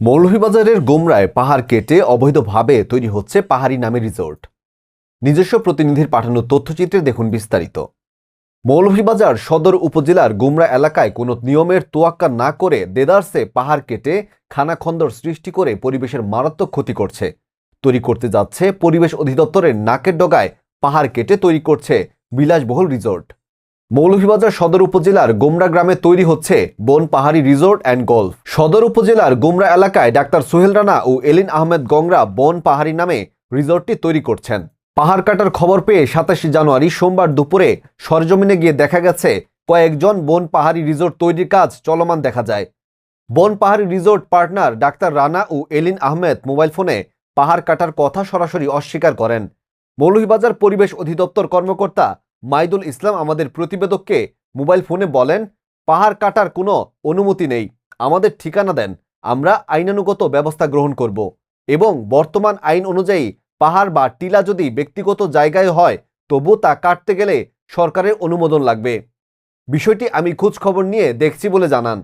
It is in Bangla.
মৌলভীবাজারের গোমরায় পাহাড় কেটে অবৈধভাবে তৈরি হচ্ছে পাহাড়ি নামে রিসোর্ট। নিজস্ব প্রতিনিধির পাঠানো তথ্যচিত্রে দেখুন বিস্তারিত। মৌলভীবাজার সদর উপজেলার গোমরা এলাকায় কোনো নিয়মের তোয়াক্কা না করে দেদারসে পাহাড় কেটে খানাখন্দর সৃষ্টি করে পরিবেশের মারাত্মক ক্ষতি করছে। তৈরি করতে যাচ্ছে পরিবেশ অধিদপ্তরের নাকের ডগায় পাহাড় কেটে তৈরি করছে বিলাসবহুল রিসোর্ট। মৌলভীবাজার সদর উপজেলার গোমরা গ্রামে তৈরি হচ্ছে বন পাহাড়ি রিসোর্ট অ্যান্ড গল্ফ। সদর উপজেলার গোমরা এলাকায় ডাক্তার সোহেল রানা ও এলিন আহমেদ গংরা বন পাহাড়ি নামে রিসোর্টটি তৈরি করছেন। পাহাড় কাটার খবর পেয়ে সাতাশে জানুয়ারি সোমবার দুপুরে সরজমিনে গিয়ে দেখা গেছে, কয়েকজন বন পাহাড়ি রিসোর্ট তৈরির কাজ চলমান দেখা যায়। Bon Pahari resort partner doctor Rana ও এলিন আহমেদ মোবাইল ফোনে পাহাড় কাটার কথা সরাসরি অস্বীকার করেন। মৌলভীবাজার পরিবেশ অধিদপ্তর কর্মকর্তা মাইদুল ইসলাম আমাদের প্রতিবেদককে মোবাইল ফোনে বলেন, পাহাড় কাটার কোনো অনুমতি নেই। আমাদের ঠিকানা দেন। আমরা আইনানুগত ব্যবস্থা গ্রহণ করব। এবং বর্তমান আইন অনুযায়ী পাহাড় বা টিলা যদি ব্যক্তিগত জায়গায় হয় তবু তা কাটতে গেলে সরকারের অনুমোদন লাগবে। বিষয়টি আমি খোঁজ খবর নিয়ে দেখছি বলে জানান।